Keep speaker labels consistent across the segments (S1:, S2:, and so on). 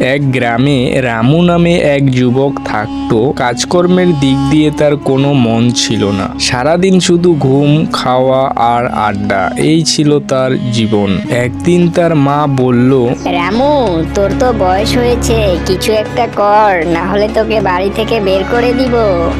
S1: এক গ্রামে রামু নামে এক যুবক থাকতো। কাজকর্মের দিক দিয়ে তার কোনো মন ছিল না। সারাদিন শুধু ঘুম খাওয়া আর আড্ডা এই ছিল তার জীবন। একদিন তার মা বলল
S2: রামু তোর তো বয়স হয়েছে কিছু একটা কর না হলে তোকে বাড়ি থেকে বের করে দিব।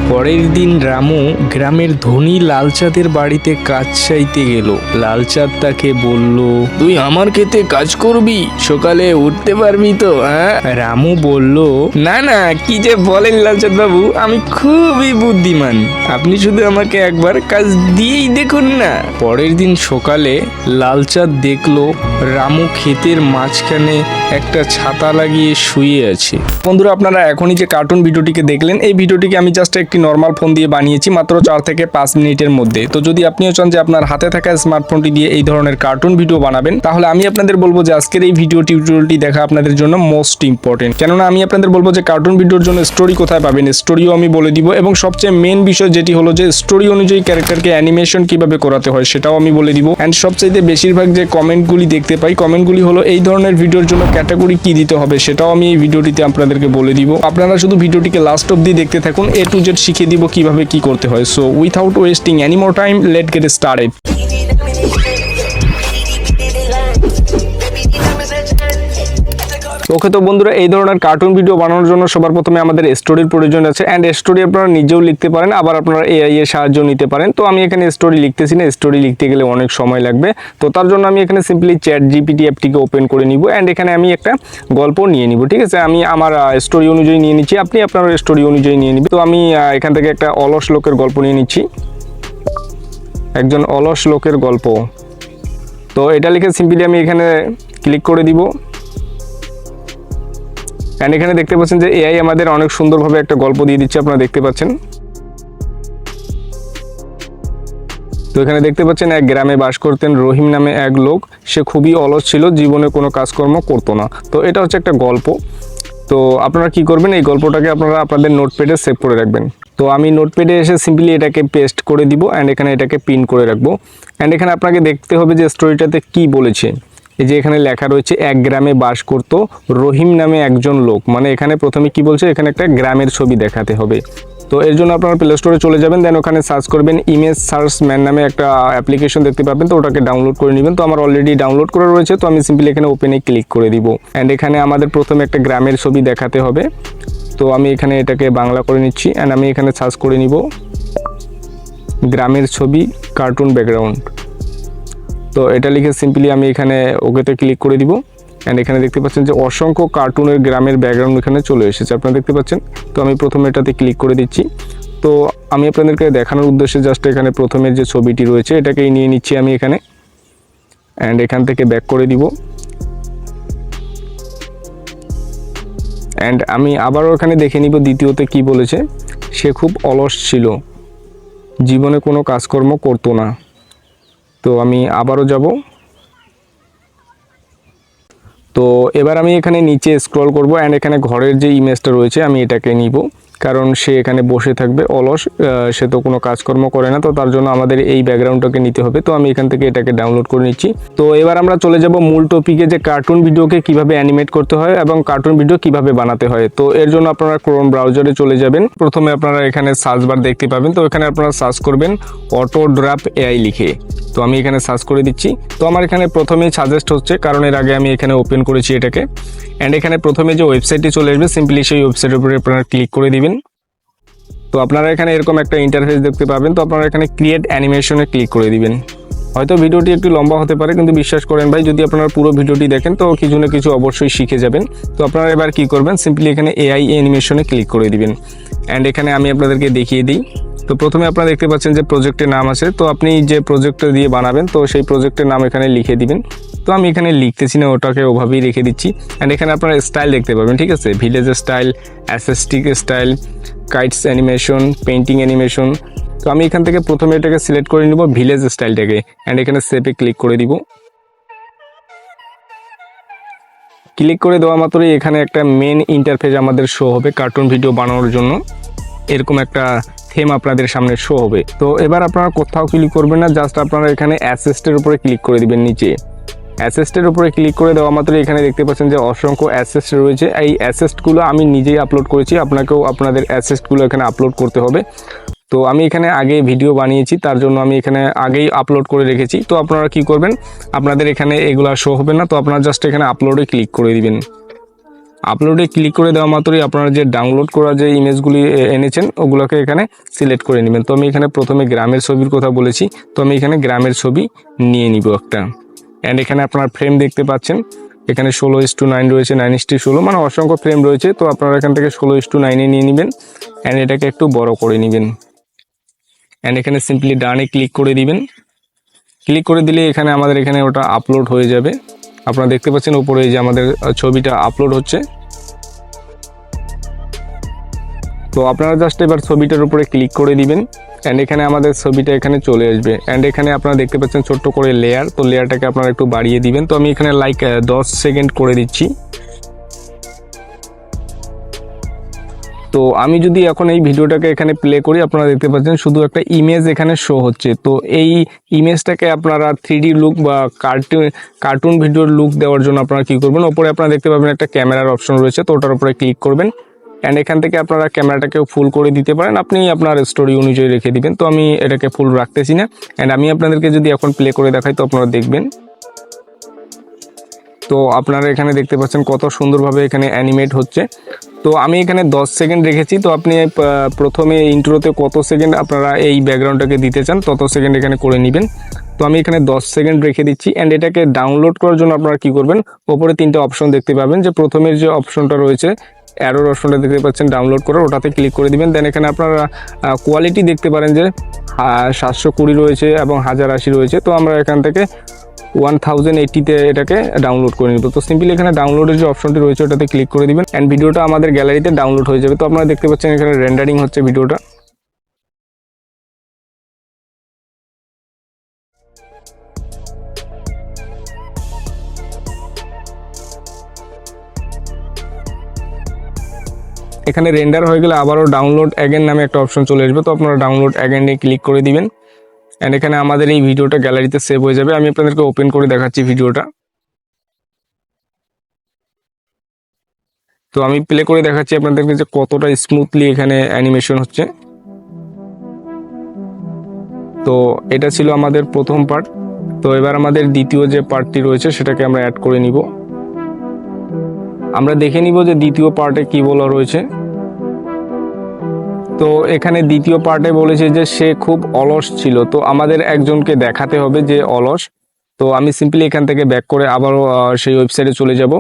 S1: পরের দিন রামু গ্রামের ধনী লালচাঁদের বাড়িতে কাজ চাইতে গেল। লালচাঁদ তাকে বলল তুই আমার ক্ষেতে কাজ করবি? সকালে উঠতে পারবি তো হ্যাঁ? রামু বলল, না না, কি যে বলেন লালচাঁদ বাবু, আমি খুবই বুদ্ধিমান। আপনি শুধু আমাকে একবার কাজ দিয়েই দেখুন না। পরের দিন সকালে লালচাঁদ দেখল রামু ক্ষেতের মাঝখানে একটা ছাতা লাগিয়ে শুয়ে আছে। বন্ধুরা, আপনারা এখনই যে কার্টুন ভিডিওটিকে দেখলেন, এই ভিডিওটিকে আমি জাস্ট একটি নর্মাল ফোন দিয়ে বানিয়েছি মাত্র চার থেকে পাঁচ মিনিটের মধ্যে। তো যদি আপনিও চান যে আপনার হাতে থাকা স্মার্টফোনটি দিয়ে এই ধরনের কার্টুন ভিডিও বানাবেন, তাহলে আমি আপনাদের বলব যে আজকের এই ভিডিও টিউটোরিয়ালটি দেখা আপনাদের জন্য মোস্ট ইম্পর্টেন্ট কেননা, আমি আপনাদের বলব যে কার্টুন ভিডিওর জন্য স্টোরি কোথায় পাবেন স্টোরিও আমি বলে দিব এবং সবচেয়ে মেন বিষয় যেটি হলো যে স্টোরি অনুযায়ী ক্যারেক্টারকে অ্যানিমেশন কীভাবে করাতে হয় সেটাও আমি বলে দিব। অ্যান্ড সবচাইতে বেশিরভাগ যে কমেন্টগুলি দেখতে পাই কমেন্টগুলি হলো এই ধরনের ভিডিওর জন্য ক্যাটাগরি কি দিতে হবে সেটাও আমি এই ভিডিওটিতে আপনাদেরকে বলে দিব। আপনারা শুধু ভিডিওটিকে লাস্ট অব্দি দেখতে থাকুন এ টু জেড শিখিয়ে দিব কীভাবে কি করতে হয়। So without wasting any more time let get started okay তো বন্ধুরা, এই ধরনের কার্টুন ভিডিও বানানোর জন্য সবার প্রথমে আমাদের স্টোরির প্রয়োজন আছে। অ্যান্ড স্টোরি আপনারা নিজেও লিখতে পারেন, আবার আপনারা এআই এর সাহায্য নিতে পারেন। তো আমি এখানে স্টোরি লিখতেছি না স্টোরি লিখতে গেলে অনেক সময় লাগবে। তো তার জন্য আমি এখানে সিম্পলি চ্যাট জিপিটি অ্যাপটিকে ওপেন করে নিব অ্যান্ড এখানে আমি একটা গল্প নিয়ে নিব, ঠিক আছে? আমি আমার স্টোরি অনুযায়ী নিয়ে নিচ্ছি, আপনি আপনার স্টোরি অনুযায়ী নিয়ে নিবেন। তো আমি এখান থেকে একটা অলস লোকের গল্প নিয়ে নিচ্ছি। একজন অলস লোকের গল্প। তো এটা লিখে সিম্পলি আমি এখানে ক্লিক করে দিব। অ্যান্ড এখানে দেখতে পাচ্ছেন যে এআই আমাদের অনেক সুন্দরভাবে একটা গল্প দিয়ে দিচ্ছে, আপনারা দেখতে পাচ্ছেন। তো এখানে দেখতে পাচ্ছেন, এক গ্রামে বাস করতেন রহিম নামে এক লোক। সে খুবই অলস ছিল, জীবনে কোনো কাজকর্ম করতো না। তো এটা হচ্ছে একটা গল্প। তো আপনারা কি করবেন, এই গল্পটাকে আপনারা আপনাদের নোটপ্যাডে সেভ করে রাখবেন। তো আমি নোটপ্যাডে এসে সিম্পলি এটাকে পেস্ট করে দিব অ্যান্ড এখানে এটাকে পিন করে রাখব। অ্যান্ড এখানে আপনাকে দেখতে হবে যে স্টোরিটাতে কি বলেছে। এই যে এখানে লেখা রয়েছে, এক গ্রামে বাস করত রহিম নামে একজন লোক। মানে এখানে প্রথমে কি বলছে? এখানে একটা গ্রামের ছবি দেখাতে হবে। তো এর জন্য আপনারা প্লে স্টোরে চলে যাবেন দেন ওখানে সার্চ করবেন ইমেজ সার্চ ম্যান নামে একটা অ্যাপ্লিকেশন দেখতে পাবেন। তো ওটাকে ডাউনলোড করে নেবেন। তো আমার অলরেডি ডাউনলোড করা রয়েছে, তো আমি সিম্পলি এখানে ওপেনে ক্লিক করে দিব। অ্যান্ড এখানে আমাদের প্রথমে একটা গ্রামের ছবি দেখাতে হবে। তো আমি এখানে এটাকে বাংলা করে নিচ্ছি। অ্যান্ড আমি এখানে সার্চ করে নিব। গ্রামের ছবি কার্টুন ব্যাকগ্রাউন্ড তো এটা লিখে সিম্পলি আমি এখানে ওকেতে ক্লিক করে দিব। অ্যান্ড এখানে দেখতে পাচ্ছেন যে অসংখ্য কার্টুনের গ্রামের ব্যাকগ্রাউন্ড এখানে চলে এসেছে। আপনারা দেখতে পাচ্ছেন? তো আমি প্রথমে এটাতে ক্লিক করে দিচ্ছি। তো আমি আপনাদেরকে দেখানোর উদ্দেশ্যে জাস্ট এখানে প্রথমের যে ছবিটি রয়েছে, এটাকেই নিয়ে নিচ্ছি আমি এখানে। অ্যান্ড এখান থেকে ব্যাক করে দিব। অ্যান্ড আমি আবারও এখানে দেখে নিব দ্বিতীয়তে কি বলেছে। সে খুব অলস ছিল। জীবনে কোনো কাজকর্ম করতো না। তো আমি আবারও যাব। তো এবার আমি এখানে নিচে স্ক্রল করব অ্যান্ড এখানে ঘরের যে ইমেজটা রয়েছে আমি এটাকে নিব। কারণ সে এখানে বসে থাকবে, অলস সে তো কোনো কাজকর্ম করে না, তো তার জন্য আমাদের এই ব্যাকগ্রাউন্ডটাকে নিতে হবে। তো আমি এখান থেকে এটাকে ডাউনলোড করে নিচ্ছি। তো এবার আমরা চলে যাব মূল টপিকে যে কার্টুন ভিডিওকে কীভাবে অ্যানিমেট করতে হয় এবং কার্টুন ভিডিও কীভাবে বানাতে হয়। তো এর জন্য আপনারা ক্রোম ব্রাউজারে চলে যাবেন। প্রথমে আপনারা এখানে সার্চ বার দেখতে পাবেন। তো এখানে আপনারা সার্চ করবেন অটো ড্রাপ এআই লিখে। তো আমি এখানে সার্চ করে দিচ্ছি। তো আমার এখানে প্রথমেই সাজেস্ট হচ্ছে, কারণ এর আগে আমি এখানে ওপেন করেছি এটাকে। অ্যান্ড এখানে প্রথমে যে ওয়েবসাইটটি চলে আসবে সিম্পলি সেই ওয়েবসাইটের উপরে আপনারা ক্লিক করে দিবেন। তো আপনারা এখানে এরকম একটা ইন্টারফেস দেখতে পাবেন, তো আপনারা এখানে ক্রিয়েট অ্যানিমেশনে ক্লিক করে দিবেন। হয়তো ভিডিওটি একটু লম্বা হতে পারে, কিন্তু বিশ্বাস করেন ভাই, যদি আপনারা পুরো ভিডিওটি দেখেন, তো কিছু না কিছু অবশ্যই শিখে যাবেন। তো আপনারা এবার কি করবেন সিম্পলি এখানে এআই অ্যানিমেশনে ক্লিক করে দিবেন। অ্যান্ড এখানে আমি আপনাদেরকে দেখিয়ে দিই। তো প্রথমে আপনারা দেখতে পাচ্ছেন যে প্রজেক্টের নাম আছে। তো আপনি যে প্রজেক্টটা দিয়ে বানাবেন, তো সেই প্রজেক্টের নাম এখানে লিখে দিবেন। তো আমি এখানে লিখতেছি না, ওটাকে ওভাবেই রেখে দিচ্ছি। অ্যান্ড এখানে আপনারা স্টাইল দেখতে পাবেন, ঠিক আছে? Village style aesthetic style kites animation painting animation তো আমি এখান থেকে প্রথমে এটাকে সিলেক্ট করে নিব ভিলেজ স্টাইলটাকে অ্যান্ড এখানে সেপে ক্লিক করে দিব। ক্লিক করে দেওয়া মাত্রই এখানে একটা মেন ইন্টারফেস আমাদের শো হবে কার্টুন ভিডিও বানানোর জন্য। এরকম একটা থেম আপনাদের সামনে শো হবে। তো এবার আপনারা কোথাও ক্লিক করবেন না জাস্ট আপনারা এখানে অ্যাসিস্টের উপরে ক্লিক করে দিবেন নিচে। অ্যাসেস্টের উপরে ক্লিক করে দেওয়া মাত্র এখানে দেখতে পাচ্ছেন যে অসংখ্য অ্যাসেস্ট রয়েছে। এই অ্যাসেস্টগুলো আমি নিজেই আপলোড করেছি, আপনাকেও আপনাদের অ্যাসেস্টগুলো এখানে আপলোড করতে হবে। তো আমি এখানে আগে ভিডিও বানিয়েছি, তার জন্য আমি এখানে আগেই আপলোড করে রেখেছি। তো আপনারা কি করবেন, আপনাদের এখানে এগুলো শো হবে না, তো আপনারা জাস্ট এখানে আপলোডে ক্লিক করে দিবেন। আপলোডে ক্লিক করে দেওয়া মাত্রই আপনারা যে ডাউনলোড করা যে ইমেজগুলি এনেছেন, ওগুলোকে এখানে সিলেক্ট করে নেবেন। তো আমি এখানে প্রথমে গ্রামের ছবির কথা বলেছি। তো আমি এখানে গ্রামের ছবি নিয়ে নিব একটা। অ্যান্ড এখানে আপনার ফ্রেম দেখতে পাচ্ছেন। এখানে ষোলো ইস টু নাইন রয়েছে নাইন ইস টু ষোলো। মানে অসংখ্য ফ্রেম রয়েছে। তো আপনারা এখান থেকে ষোলো ইস টু নাইনে নিয়ে নেবেন। অ্যান্ড এটাকে একটু বড় করে নেবেন। অ্যান্ড এখানে সিম্পলি ডানে ক্লিক করে দিবেন। ক্লিক করে দিলে এখানে আমাদের এখানে ওটা আপলোড হয়ে যাবে। আপনারা দেখতে পাচ্ছেন উপরে যে আমাদের ছবিটা আপলোড হচ্ছে। তো আপনারা জাস্ট এবার ছবিটার উপরে ক্লিক করে দিবেন অ্যান্ড এখানে আমাদের ছবিটা এখানে চলে আসবে। অ্যান্ড এখানে আপনারা দেখতে পাচ্ছেন ছোট্ট করে লেয়ার তো লেয়ারটাকে আপনারা একটু বাড়িয়ে দিবেন। তো আমি এখানে লাইক দশ সেকেন্ড করে দিচ্ছি। তো আমি যদি এখন এই ভিডিওটাকে এখানে প্লে করি, আপনারা দেখতে পাচ্ছেন শুধু একটা ইমেজ এখানে শো হচ্ছে। তো এই ইমেজটাকে আপনারা থ্রি লুক বা কার্টুন কার্টুন ভিডিওর লুক দেওয়ার জন্য আপনারা কী করবেন? ওপরে আপনারা দেখতে পাবেন একটা ক্যামেরার অপশন রয়েছে, তো ওটার উপরে ক্লিক করবেন। অ্যান্ড এখান থেকে আপনারা ক্যামেরাটাকেও ফুল করে দিতে পারেন। আপনি আপনার স্টোরি অনুযায়ী রেখে দিবেন। তো আমি এটাকে ফুল রাখতেছি না। অ্যান্ড আমি আপনাদেরকে যদি এখন প্লে করে দেখাই, তো আপনারা দেখবেন। তো আপনারা এখানে দেখতে পাচ্ছেন কত সুন্দরভাবে এখানে অ্যানিমেট হচ্ছে। তো আমি এখানে 10 সেকেন্ড রেখেছি। তো আপনি প্রথমে ইন্ট্রোতে কত সেকেন্ড আপনারা এই ব্যাকগ্রাউন্ডটাকে দিতে চান, তত সেকেন্ড এখানে করে নেবেন। তো আমি এখানে 10 সেকেন্ড রেখে দিচ্ছি অ্যান্ড এটাকে ডাউনলোড করার জন্য আপনারা কি করবেন? ওপরে তিনটে অপশন দেখতে পাবেন। যে প্রথমের যে অপশনটা রয়েছে অ্যারোর অপশনটা দেখতে পাচ্ছেন ডাউনলোড করার, ওটাতে ক্লিক করে দিবেন। দেন এখানে আপনারা কোয়ালিটি দেখতে পারেন যে সাতশো কুড়ি রয়েছে এবং হাজার আশি রয়েছে। তো আমরা এখান থেকে ওয়ান থাউজেন্ড এইটিতে এটাকে ডাউনলোড করে নিব তো সিম্পলি এখানে ডাউনলোডের যে অপশনটি রয়েছে, ওটাতে ক্লিক করে দিবেন। অ্যান্ড ভিডিওটা আমাদের গ্যালারিতে ডাউনলোড হয়ে যাবে। তো আপনারা দেখতে পাচ্ছেন এখানে রেন্ডারিং হচ্ছে ভিডিওটা। এখানে রেন্ডার হয়ে গেলে আবারও ডাউনলোড অ্যাগেন নামে একটা অপশন চলে আসবে। তো আপনারা ডাউনলোড অ্যাগেনে ক্লিক করে দিবেন। অ্যান্ড এখানে আমাদের এই ভিডিওটা গ্যালারিতে সেভ হয়ে যাবে। আমি আপনাদেরকে ওপেন করে দেখাচ্ছি ভিডিওটা। তো আমি প্লে করে দেখাচ্ছি আপনাদেরকে যে কতটা স্মুথলি এখানে অ্যানিমেশন হচ্ছে। তো এটা ছিল আমাদের প্রথম পার্ট তো এবার আমাদের দ্বিতীয় যে পার্টটি রয়েছে, সেটাকে আমরা অ্যাড করে নিব। আমরা দেখে নিব যে দ্বিতীয় পার্টে কি বলা রয়েছে। তো এখানে দ্বিতীয় পার্টে বলেছে যে সে খুব অলস ছিল। তো আমাদের একজনকে দেখাতে হবে যে অলস। তো আমি সিম্পলি এখান থেকে ব্যাক করে আবারও সেই ওয়েবসাইটে চলে যাব।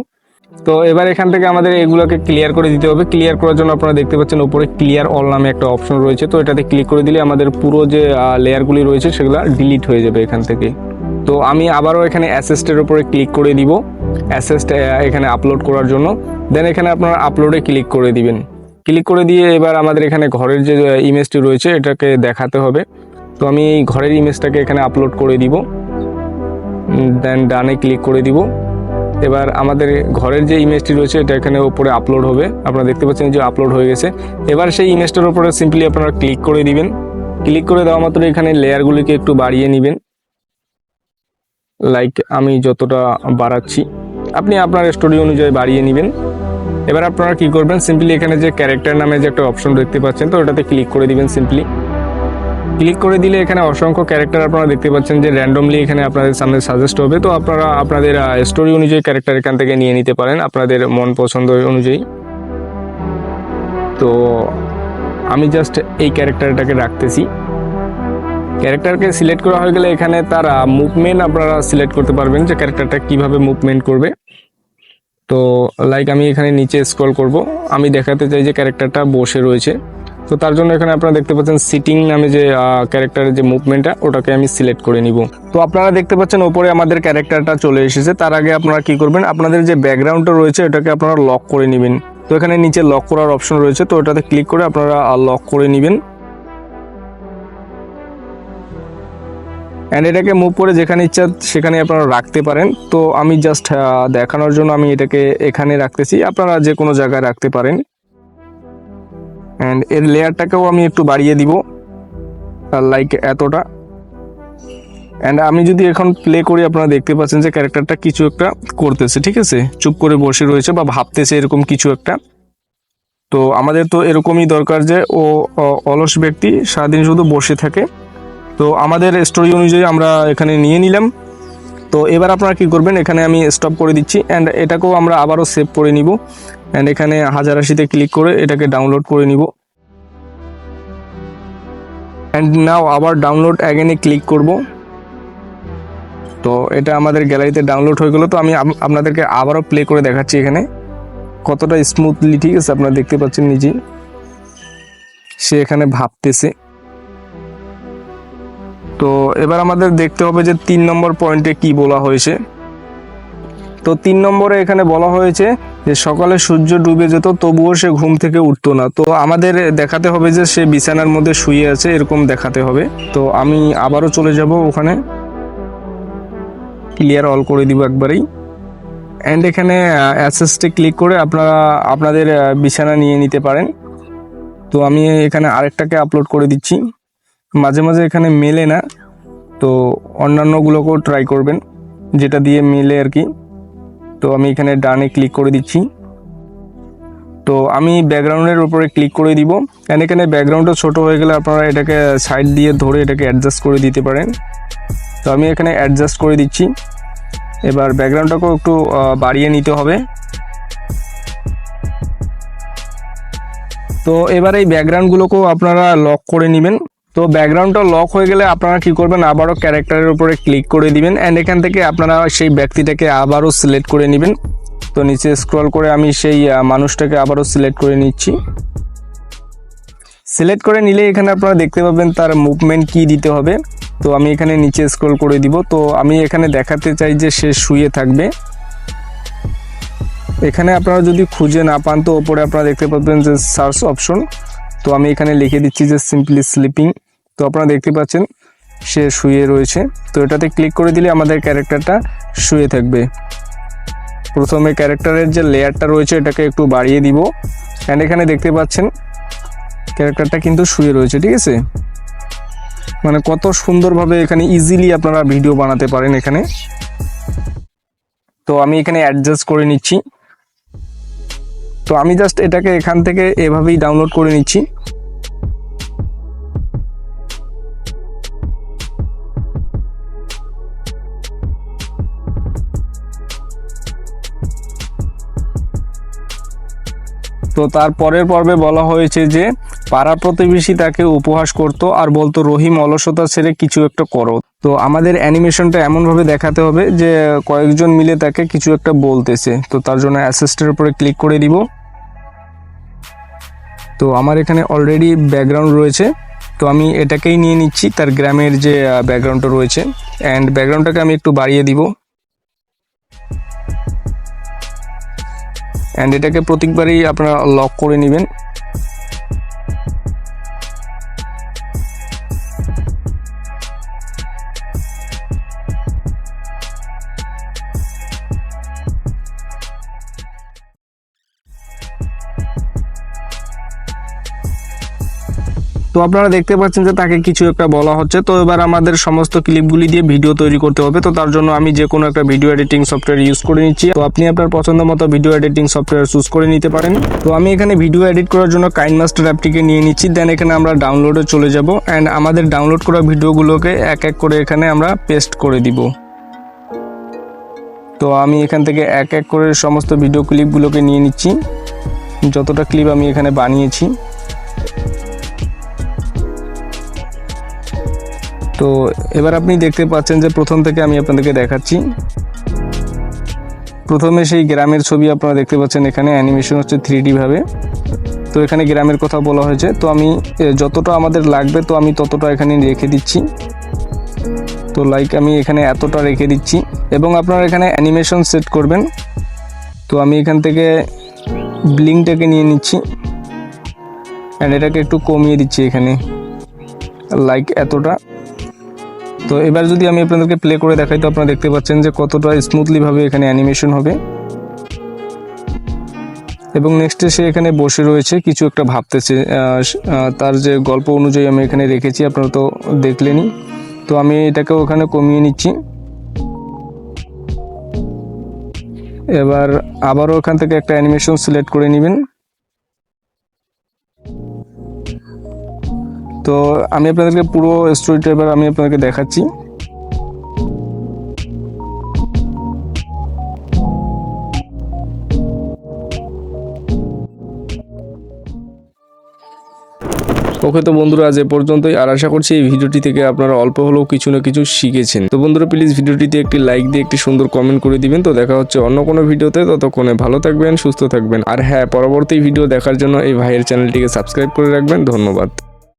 S1: তো এবার এখান থেকে আমাদের এগুলোকে ক্লিয়ার করে দিতে হবে। ক্লিয়ার করার জন্য আপনারা দেখতে পাচ্ছেন উপরে ক্লিয়ার অল নামে একটা অপশন রয়েছে। তো এটাতে ক্লিক করে দিলে আমাদের পুরো যে লেয়ারগুলি রয়েছে সেগুলো ডিলিট হয়ে যাবে এখান থেকে। তো আমি আবারও এখানে অ্যাসেস্টের উপরে ক্লিক করে দিব। অ্যাসেস্ট এখানে আপলোড করার জন্য। দেন এখানে আপনারা আপলোডে ক্লিক করে দিবেন। ক্লিক করে দিয়ে এবার আমাদের এখানে ঘরের যে ইমেজটি রয়েছে, এটাকে দেখাতে হবে। তো আমি এই ঘরের ইমেজটাকে এখানে আপলোড করে দিব। দেন ডানে ক্লিক করে দিব। এবার আমাদের ঘরের যে ইমেজটি রয়েছে, এটা এখানে ওপরে আপলোড হবে। আপনারা দেখতে পাচ্ছেন যে আপলোড হয়ে গেছে। এবার সেই ইমেজটার উপরে সিম্পলি আপনারা ক্লিক করে দিবেন। ক্লিক করে দেওয়া মাত্র এখানে লেয়ারগুলিকে একটু বাড়িয়ে নেবেন। লাইক আমি যতটা বাড়াচ্ছি। আপনি আপনার স্টোরি অনুযায়ী বাড়িয়ে নেবেন। এবার আপনারা কি করবেন? সিম্পলি এখানে যে ক্যারেক্টার নামে যে একটা অপশন দেখতে পাচ্ছেন, তো ওটাতে ক্লিক করে দিবেন সিম্পলি ক্লিক করে দিলে এখানে অসংখ্য ক্যারেক্টার আপনারা দেখতে পাচ্ছেন যে র্যান্ডমলি এখানে আপনাদের সামনে সাজেস্ট হবে। তো আপনারা আপনাদের স্টোরি অনুযায়ী ক্যারেক্টার এখান থেকে নিয়ে নিতে পারেন আপনাদের মন পছন্দ অনুযায়ী। তো আমি জাস্ট এই ক্যারেক্টারটাকে রাখতেছি। ক্যারেক্টারকে সিলেক্ট করা হয়ে গেলে এখানে তার মুভমেন্ট আপনারা সিলেক্ট করতে পারবেন যে ক্যারেক্টারটা কীভাবে মুভমেন্ট করবে। তো লাইক আমি এখানে নিচে স্ক্রল করব। আমি দেখাতে চাই যে ক্যারেক্টারটা বসে রয়েছে। তো তার জন্য এখানে আপনারা দেখতে পাচ্ছেন সিটিং নামে যে ক্যারেক্টারের যে মুভমেন্টটা ওটাকে আমি সিলেক্ট করে নিব। তো আপনারা দেখতে পাচ্ছেন ওপরে আমাদের ক্যারেক্টারটা চলে এসেছে। তার আগে আপনারা কি করবেন, আপনাদের যে ব্যাকগ্রাউন্ডটা রয়েছে, ওটাকে আপনারা লক করে নেবেন। তো এখানে নিচে লক করার অপশন রয়েছে। তো ওটাতে ক্লিক করে আপনারা লক করে নেবেন। অ্যান্ড এটাকে মুভ করে যেখানে ইচ্ছা সেখানে আপনারা রাখতে পারেন। তো আমি জাস্ট দেখানোর জন্য আমি এটাকে এখানে রাখতেছি। আপনারা যে কোনো জায়গায় রাখতে পারেন। অ্যান্ড এর লেয়ারটাকেও আমি একটু বাড়িয়ে দিব। লাইক এতটা। অ্যান্ড আমি যদি এখন প্লে করি, আপনারা দেখতে পাচ্ছেন যে ক্যারেক্টারটা কিছু একটা করতেছে, ঠিক আছে? চুপ করে বসে রয়েছে বা ভাবতেছে এরকম কিছু একটা। তো আমাদের তো এরকমই দরকার যে ও অলস ব্যক্তি সারাদিন শুধু বসে থাকে। তো আমাদের স্টোরি অনুযায়ী আমরা এখানে নিয়ে নিলাম। তো এবার আপনারা কি করবেন, এখানে আমি স্টপ করে দিচ্ছি অ্যান্ড এটাকেও আমরা আবারও সেভ করে নিব। অ্যান্ড এখানে হাজার আশিতে ক্লিক করে এটাকে ডাউনলোড করে নিব। অ্যান্ড নাও আবার ডাউনলোড অ্যাগেনে ক্লিক করব। তো এটা আমাদের গ্যালারিতে ডাউনলোড হয়ে গেলো। তো আমি আপ- আপনাদেরকে আবারও প্লে করে দেখাচ্ছি এখানে। কতটা স্মুথলি ঠিক আছে, আপনারা দেখতে পাচ্ছেন নিজেই। সে এখানে ভাবতেছে। তো এবার আমাদের দেখতে হবে যে তিন নম্বর পয়েন্টে কি বলা হয়েছে। তো তিন নম্বরে এখানে বলা হয়েছে যে সকালে সূর্য ডুবে যেত, তবুও সে ঘুম থেকে উঠতো না। তো আমাদের দেখাতে হবে যে সে বিছানার মধ্যে শুয়ে আছে, এরকম দেখাতে হবে। তো আমি আবারও চলে যাব ওখানে। ক্লিয়ার অল করে দিব একবারেই। অ্যান্ড এখানে অ্যাসেসটে ক্লিক করে আপনারা আপনাদের বিছানা নিয়ে নিতে পারেন। তো আমি এখানে আরেকটাকে আপলোড করে দিচ্ছি। মাঝে মাঝে এখানে মেলে না, তো অন্যান্যগুলোকেও ট্রাই করবেন, যেটা দিয়ে মেলে আর কি। তো আমি এখানে ডানে ক্লিক করে দিচ্ছি। তো আমি ব্যাকগ্রাউন্ডের উপরে ক্লিক করে দিব। অ্যান্ড এখানে ব্যাকগ্রাউন্ডটা ছোট হয়ে গেলে আপনারা এটাকে সাইড দিয়ে ধরে এটাকে অ্যাডজাস্ট করে দিতে পারেন। তো আমি এখানে অ্যাডজাস্ট করে দিচ্ছি। এবার ব্যাকগ্রাউন্ডটাকেও একটু বাড়িয়ে নিতে হবে। তো এবার এই ব্যাকগ্রাউন্ডগুলোকেও আপনারা লক করে নেবেন। তো ব্যাকগ্রাউন্ডটা লক হয়ে গেলে আপনারা কি করবেন? আবারও ক্যারেক্টারের উপরে ক্লিক করে দিবেন অ্যান্ড এখান থেকে আপনারা সেই ব্যক্তিটাকে আবারও সিলেক্ট করে নেবেন। তো নিচে স্ক্রল করে আমি সেই মানুষটাকে আবারও সিলেক্ট করে নিচ্ছি। সিলেক্ট করে নিলে এখানে আপনারা দেখতে পাবেন তার মুভমেন্ট কি দিতে হবে। তো আমি এখানে নিচে স্ক্রল করে দিব। তো আমি এখানে দেখাতে চাই যে সে শুয়ে থাকবে। এখানে আপনারা যদি খুঁজে না পান, তো ওপরে আপনারা দেখতে পাবেন যে সার্চ অপশন তো আমি এখানে লিখে দিচ্ছি যে সিম্পলি স্লিপিং তো আপনারা দেখতে পাচ্ছেন, সে শুয়ে রয়েছে। তো এটাতে ক্লিক করে দিলে আমাদের ক্যারেক্টারটা শুয়ে থাকবে। প্রথমে ক্যারেক্টারের যে লেয়ারটা রয়েছে, এটাকে একটু বাড়িয়ে দিব। অ্যান্ড এখানে দেখতে পাচ্ছেন, ক্যারেক্টারটা কিন্তু শুয়ে রয়েছে, ঠিক আছে? মানে কত সুন্দরভাবে এখানে ইজিলি আপনারা ভিডিও বানাতে পারেন এখানে। তো আমি এখানে অ্যাডজাস্ট করে নিচ্ছি। তো আমি জাস্ট এটাকে এখান থেকে এভাবেই ডাউনলোড করে নিচ্ছি। তো তার পরের পর্বে বলা হয়েছে যে, পাড়া প্রতিবেশী তাকে উপহাস করত আর বলতো, রহিম, অলসতা ছেড়ে কিছু একটা করো। তো আমাদের অ্যানিমেশনটা এমনভাবে দেখাতে হবে যে, কয়েকজন মিলে তাকে কিছু একটা বলতেছে। তো তার জন্য অ্যাসিস্টের উপরে ক্লিক করে দিব। তো আমার এখানে অলরেডি ব্যাকগ্রাউন্ড রয়েছে। তো আমি এটাকেই নিয়ে নিচ্ছি। তার গ্রামের যে ব্যাকগ্রাউন্ডটা রয়েছে। অ্যান্ড ব্যাকগ্রাউন্ডটাকে আমি একটু বাড়িয়ে দিব। অ্যান্ড এটাকে প্রত্যেকবারই আপনারা লক করে নেবেন। তো আপনারা দেখতে পাচ্ছেন যে তাকে কিছু একটা বলা হচ্ছে। তো এবার আমাদের সমস্ত ক্লিপগুলি দিয়ে ভিডিও তৈরি করতে হবে। তো তার জন্য আমি যে কোনো একটা ভিডিও এডিটিং সফটওয়্যার ইউজ করে নিচ্ছি। তো আপনি আপনার পছন্দ মতো ভিডিও এডিটিং সফটওয়্যার চুজ করে নিতে পারেন। তো আমি এখানে ভিডিও এডিট করার জন্য কাইন মাস্টার অ্যাপটিকে নিয়ে নিচ্ছি। দেন এখানে আমরা ডাউনলোডে চলে যাব। অ্যান্ড আমাদের ডাউনলোড করা ভিডিওগুলোকে এক এক করে এখানে আমরা পেস্ট করে দিব। তো আমি এখান থেকে এক এক করে সমস্ত ভিডিও ক্লিপগুলোকে নিয়ে নিচ্ছি। যতটা ক্লিপ আমি এখানে বানিয়েছি। তো এবার আপনি দেখতে পাচ্ছেন যে প্রথম থেকে আমি আপনাদেরকে দেখাচ্ছি। প্রথমে সেই গ্রামের ছবি আপনারা দেখতে পাচ্ছেন, এখানে অ্যানিমেশন হচ্ছে থ্রি ভাবে। তো এখানে গ্রামের কথা বলা হয়েছে, তো আমি যতটা আমাদের লাগবে, তো আমি ততটা এখানে রেখে দিচ্ছি। তো লাইক আমি এখানে এতটা রেখে দিচ্ছি। এবং আপনারা এখানে অ্যানিমেশন সেট করবেন। তো আমি এখান থেকে ব্লিংটাকে নিয়ে নিচ্ছি। অ্যান্ড এটাকে একটু কমিয়ে দিচ্ছি এখানে। লাইক এতটা। তো এবার যদি আমি আপনাদেরকে প্লে করে দেখাই, তো আপনারা দেখতে পাচ্ছেন যে কতটা স্মুথলি ভাবে এখানে অ্যানিমেশন হবে। এবং নেক্সটে সে এখানে বসে রয়েছে, কিছু একটা ভাবতেছে। তার যে গল্প অনুযায়ী আমি এখানে রেখেছি, আপনারা তো দেখলেনই। তো তো আমি এটাকে ওখানে কমিয়ে নিচ্ছি। এবার আবারও ওখান থেকে একটা অ্যানিমেশন সিলেক্ট করে নেবেন। তো আমি আপনাদেরকে পুরো স্টোরিটা এবার আমি আপনাদেরকে দেখাচ্ছি। ওকে তো বন্ধুরা, আজ এ পর্যন্তই। আর আশা করছি এই ভিডিওটি থেকে আপনারা অল্প হলেও কিছু না কিছু শিখেছেন। তো বন্ধুরা প্লিজ ভিডিওটিতে একটি লাইক দিয়ে একটি সুন্দর কমেন্ট করে দিবেন। তো দেখা হচ্ছে অন্য কোনো ভিডিওতে। ততক্ষণে ভালো থাকবেন, সুস্থ থাকবেন। আর হ্যাঁ পরবর্তী ভিডিও দেখার জন্য এই ভাইয়ের চ্যানেলটিকে সাবস্ক্রাইব করে রাখবেন। ধন্যবাদ।